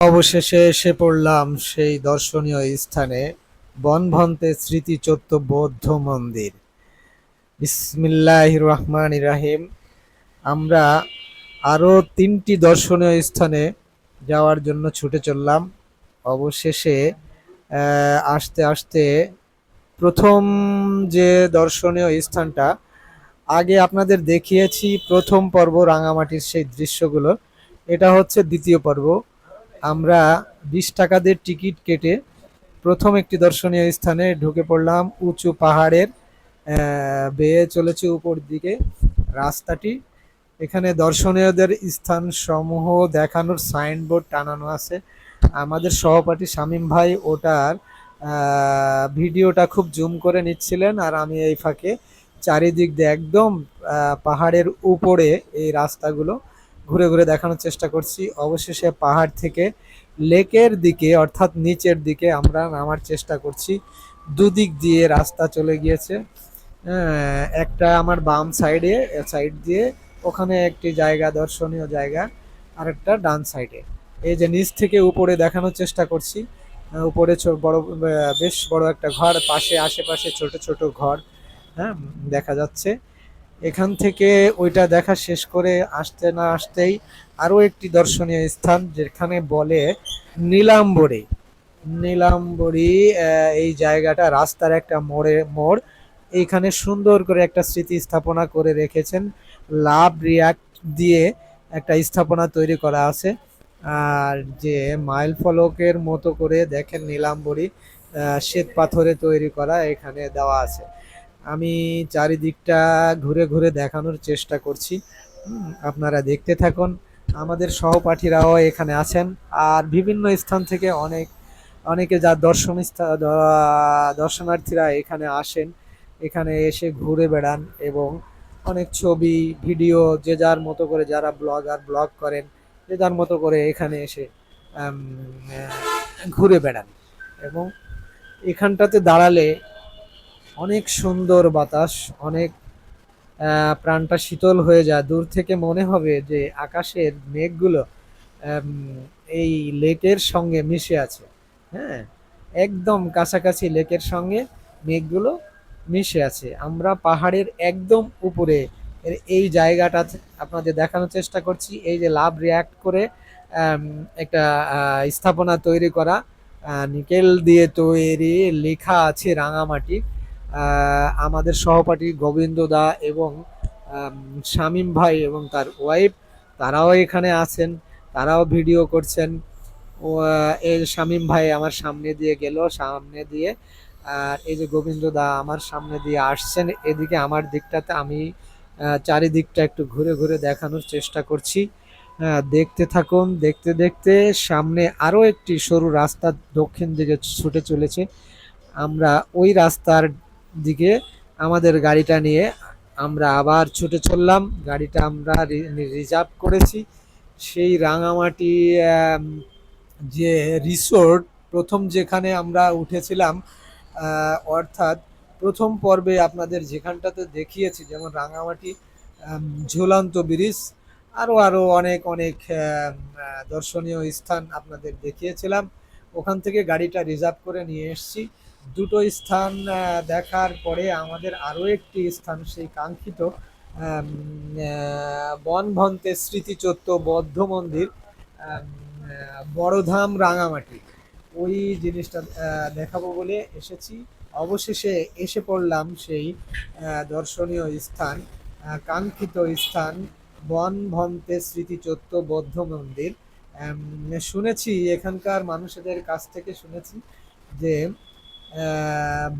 অবশেষে এসে পড়লাম সেই দর্শনীয় স্থানে, বনভন্তে স্মৃতিচত্ব বৌদ্ধ মন্দির। বিসমিল্লাহ রহমান রাহিম। আমরা আরও তিনটি দর্শনীয় স্থানে যাওয়ার জন্য ছুটে চললাম। অবশেষে আসতে আসতে প্রথম যে দর্শনীয় স্থানটা, আগে আপনাদের দেখিয়েছি প্রথম পর্ব রাঙামাটির সেই দৃশ্যগুলো। এটা হচ্ছে দ্বিতীয় পর্ব। আমরা বিশ টাকা দিয়ে টিকিট কেটে প্রথম একটি দর্শনীয় স্থানে ঢুকে পড়লাম উঁচু পাহাড়ের বেয়ে চলেছে উপর দিকে রাস্তাটি। এখানে দর্শনীয়দের স্থান সমূহ দেখানোর সাইনবোর্ড টানানো আছে। আমাদের সহপাঠী শামীম ভাই ওটার ভিডিওটা খুব জুম করে নিচ্ছিলেন আর আমি এই ফাঁকে চারিদিক দিয়ে একদম পাহাড়ের উপরে এই রাস্তাগুলো ঘুরে ঘুরে দেখানোর চেষ্টা করছি। অবশেষে পাহাড় থেকে লেকের দিকে, অর্থাৎ নিচের দিকে আমরা নামার চেষ্টা করছি। দুদিক দিয়ে রাস্তা চলে গিয়েছে। একটা আমার বাম সাইডে, সাইড দিয়ে ওখানে একটি জায়গা, দর্শনীয় জায়গা আর একটা ডান সাইডে। এই যে নিচ থেকে উপরে দেখানোর চেষ্টা করছি। উপরে বড় বেশ বড় একটা ঘর, পাশে, আশেপাশে ছোট ছোট ঘর হ্যাঁ দেখা যাচ্ছে। এখান থেকে ওইটা দেখা শেষ করে আসতে না আসতেই আরও একটি দর্শনীয় স্থান যেখানে বলে নীলাম্বরী। নীলাম্বরী এই জায়গাটা রাস্তার একটা মোড়ে, মোড়। এইখানে সুন্দর করে একটা স্মৃতি স্থাপনা করে রেখেছেন। লাভ রিয়াক্ট দিয়ে একটা স্থাপনা তৈরি করা আছে। আর যে মাইল ফলকের মতো করে দেখেন নীলাম্বরী শ্বেত পাথরে তৈরি করা এখানে দেওয়া আছে। আমি চারিদিকটা ঘুরে ঘুরে দেখানোর চেষ্টা করছি। আপনারা দেখতে থাকুন। আমাদের সহপাঠীরাও এখানে আছেন। আর বিভিন্ন স্থান থেকে অনেক, অনেকে যা দর্শন দর্শনার্থীরা এখানে আসেন। এখানে এসে ঘুরে বেড়ান এবং অনেক ছবি, ভিডিও, যে যার মতো করে যারা ব্লগার ব্লগ করেন, যে যার মতো করে এখানে এসে ঘুরে বেড়ান। এবং এখানটাতে দাঁড়ালে অনেক সুন্দর বাতাস অনেক প্রাণটা শীতল হয়ে যায়। দূর থেকে মনে হবে যে আকাশের মেঘগুলো এই লেকের সঙ্গে মিশে আছে। হ্যাঁ একদম কাছাকাছি লেকের সঙ্গে মেঘগুলো মিশে আছে। আমরা পাহাড়ের একদম উপরে এই জায়গাটা আপনাদের দেখানোর চেষ্টা করছি। এই যে লাভ রিয়াক্ট করে একটা স্থাপনা তৈরি করা নিকেল দিয়ে তৈরি লেখা আছে রাঙামাটি। আহ, আমাদের সহপাঠী গোবিন্দ দা এবং শামীম ভাই এবং তার ওয়াইফ তারাও এখানে আছেন, তারাও ভিডিও করছেন। এই শামীম ভাই আমার সামনে দিয়ে গেল, সামনে দিয়ে, আর এই যে গোবিন্দ দা আমার সামনে দিয়ে আসছেন, এদিকে আমার দিকটাতে আমি চারিদিকটা একটু ঘুরে ঘুরে দেখানোর চেষ্টা করছি। দেখতে থাকুন, দেখতে দেখতে সামনে আরও একটি সরু রাস্তা দক্ষিণ দিকে ছুটে চলেছে। আমরা ওই রাস্তার দিকে আমাদের গাড়িটা নিয়ে আমরা আবার ছুটে চললাম। গাড়িটা আমরা রিজার্ভ করেছি। সেই রাঙামাটি যে রিসোর্ট, প্রথম যেখানে আমরা উঠেছিলাম অর্থাৎ প্রথম পর্বে আপনাদের যেখানটাতে দেখিয়েছি, যেমন রাঙামাটি ঝুলন্ত ব্রিজ, আরও আরও অনেক অনেক দর্শনীয় স্থান আপনাদের দেখিয়েছিলাম। ওখান থেকে গাড়িটা রিজার্ভ করে নিয়ে এসেছি। দুটো স্থান দেখার পরে আমাদের আরও একটি স্থান সেই কাঙ্ক্ষিত বনভন্তে স্মৃতিচত্ব বৌদ্ধ মন্দির বড়ধাম রাঙামাটি। ওই জিনিসটা দেখাবো বলে এসেছি। অবশেষে এসে পড়লাম সেই দর্শনীয় স্থান কাঙ্ক্ষিত স্থান, বনভন্তে স্মৃতিচত্ব বৌদ্ধ মন্দির। শুনেছি, এখানকার মানুষদের কাছ থেকে শুনেছি যে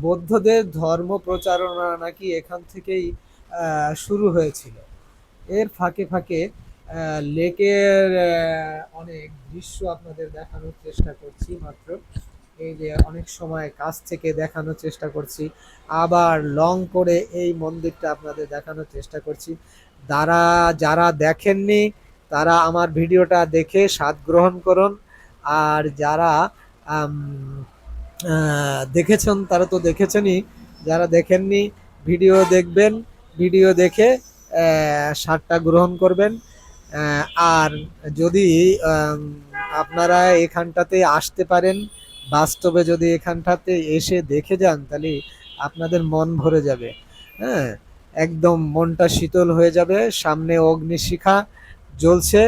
বৌদ্ধদের ধর্ম প্রচারণা নাকি এখান থেকেই শুরু হয়েছিল। এর ফাঁকে ফাঁকে লেকের অনেক দৃশ্য আপনাদের দেখানোর চেষ্টা করছি মাত্র। এই যে অনেক সময় কাছ থেকে দেখানোর চেষ্টা করছি। আবার লং করে এই মন্দিরটা আপনাদের দেখানোর চেষ্টা করছি। যারা যারা দেখেননি, তারা আমার ভিডিওটা দেখে স্বাদ গ্রহণ করুন। আর যারা দেখেছেন, তারা তো দেখেছেনই। যারা দেখেননি, ভিডিও দেখবেন, ভিডিও দেখে স্বাদটা গ্রহণ করবেন। আর যদি আপনারা এখানটাতে আসতে পারেন, বাস্তবে যদি এখানটাতে এসে দেখে যান, তাহলে আপনাদের মন ভরে যাবে। হ্যাঁ একদম মনটা শীতল হয়ে যাবে, সামনে অগ্নিশিখা জ্বলছে।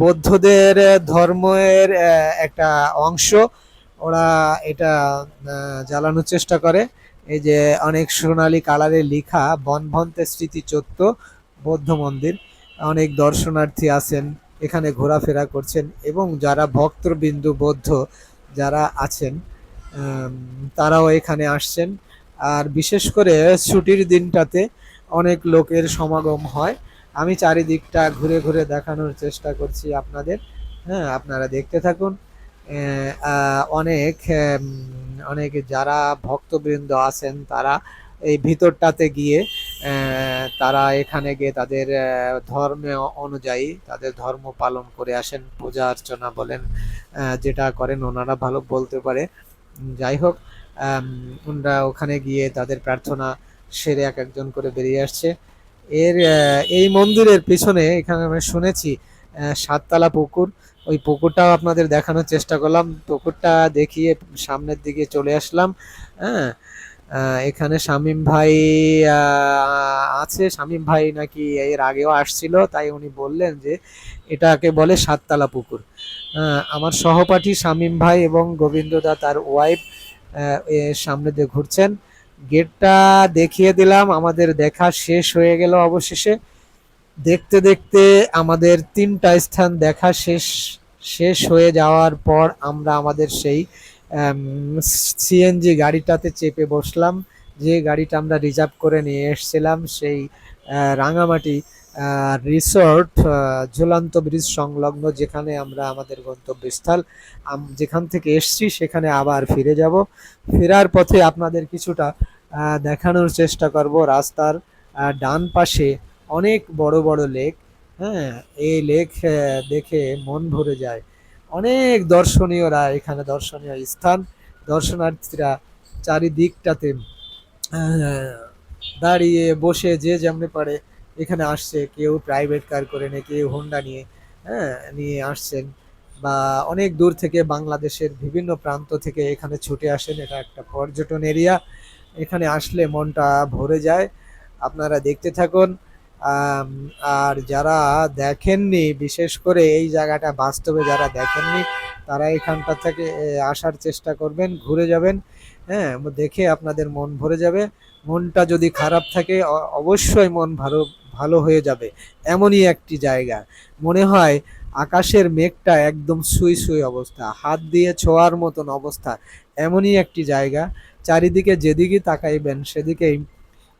বৌদ্ধদের ধর্মের একটা অংশ। ওরা এটা জ্বালানোর চেষ্টা করে। এই যে অনেক সোনালী কালারে লেখা, বনভন্তে স্মৃতি চত্ব বৌদ্ধ মন্দির। অনেক দর্শনার্থী আছেন, এখানে ঘোরাফেরা করছেন এবং যারা ভক্তবিন্দু, বৌদ্ধ যারা আছেন তারাও এখানে আসছেন। আর বিশেষ করে ছুটির দিনটাতে অনেক লোকের সমাগম হয়। আমি চারিদিকটা ঘুরে ঘুরে দেখানোর চেষ্টা করছি আপনাদের। হ্যাঁ আপনারা দেখতে থাকুন। অনেক অনেক যারা ভক্তবৃন্দ আছেন, তারা এই ভিতরটাতে গিয়ে তারা এখানে গিয়ে তাদের ধর্মে অনুযায়ী তাদের ধর্ম পালন করে আসেন, পূজা অর্চনা বলেন যেটা করেন, ওনারা ভালো বলতে পারে। যাই হোক ওনারা ওখানে গিয়ে তাদের প্রার্থনা সেরে এক একজন করে বেরিয়ে আসছে। এর এই মন্দিরের পিছনে এখানে আমি শুনেছি সাততলা পুকুর। ওই পুকুরটাও আপনাদের দেখানোর চেষ্টা করলাম। পুকুরটা দেখিয়ে সামনের দিকে চলে আসলাম। হ্যাঁ এখানে শামীম ভাই আছে। শামীম ভাই নাকি এর আগেও আসছিল, তাই উনি বললেন যে এটাকে বলে সাততলা পুকুর। আমার সহপাঠী শামীম ভাই এবং গোবিন্দ দা তার ওয়াইফ সামনে দিয়ে ঘুরছেন। গেটটা দেখিয়ে দিলাম। আমাদের দেখা শেষ হয়ে গেল অবশেষে। দেখতে দেখতে আমাদের তিনটা স্থান দেখা শেষ শেষ হয়ে যাওয়ার পর আমরা আমাদের সেই সিএনজি গাড়িটাতে চেপে বসলাম। যে গাড়িটা আমরা রিজার্ভ করে নিয়ে এসেছিলাম সেই রাঙামাটি রিসোর্ট ঝুলন্ত ব্রিজ সংলগ্ন যেখানে আমরা আমাদের গন্তব্যস্থল যেখান থেকে এসছি সেখানে আবার ফিরে যাব। ফেরার পথে আপনাদের কিছুটা দেখানোর চেষ্টা করব। রাস্তার ডান পাশে অনেক বড় বড় লেক হ্যাঁ এই লেক দেখে মন ভরে যায়। অনেক দর্শনীয়রা এখানে দর্শনীয় স্থান, দর্শনার্থীরা চারিদিকটাতে দাঁড়িয়ে বসে যে যেমনি পারে এখানে আসছে। কেউ প্রাইভেট কার করে নিয়ে, কেউ হোন্ডা নিয়ে হ্যাঁ নিয়ে আসছেন বা অনেক দূর থেকে বাংলাদেশের বিভিন্ন প্রান্ত থেকে এখানে ছুটে আসেন। এটা একটা পর্যটন এরিয়া এখানে আসলে মনটা ভরে যায়। আপনারা দেখতে থাকুন। আর যারা দেখেননি, বিশেষ করে এই জায়গাটা বাস্তবে যারা দেখেননি, তারা এখানটা থেকে আসার চেষ্টা করবেন, ঘুরে যাবেন হ্যাঁ দেখে আপনাদের মন ভরে যাবে। মনটা যদি খারাপ থাকে অবশ্যই মন ভালো ভালো হয়ে যাবে। এমনই একটি জায়গা। মনে হয় আকাশের মেঘটা একদম সুই সুই অবস্থা, হাত দিয়ে ছোঁয়ার মতন অবস্থা। এমনই একটি জায়গা। চারিদিকে যেদিকে তাকাইবেন, সেদিকেই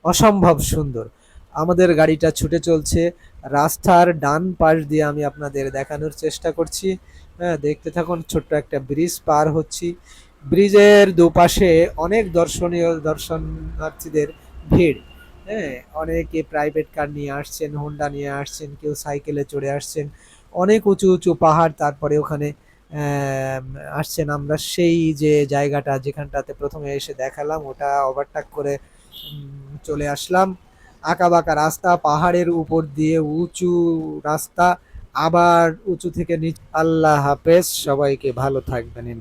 অসম্ভব সুন্দর। আমাদের গাড়িটা ছুটে চলছে। রাস্তার ডান পাশ দিয়ে আমি আপনাদের দেখানোর চেষ্টা করছি। হ্যাঁ দেখতে থাকুন, ছোট্ট একটা ব্রিজ পার হচ্ছি। ব্রিজের দুপাশে অনেক দর্শনীয় দর্শনার্থীদের ভিড়। হ্যাঁ অনেকে প্রাইভেট কার নিয়ে আসছেন হোন্ডা নিয়ে আসছেন, কেউ সাইকেলে চড়ে আসছেন। অনেক উঁচু উঁচু পাহাড়, তারপরে ওখানে আসছেন আমরা। সেই যে জায়গাটা যেখানটাতে প্রথমে এসে দেখালাম, ওটা ওভারটাক করে চলে আসলাম। আঁকা বাঁকা রাস্তা, পাহাড়ের উপর দিয়ে উঁচু রাস্তা, আবার উঁচু থেকে নিচ আল্লাহ হাফেজ, সবাইকে ভালো থাকবেন।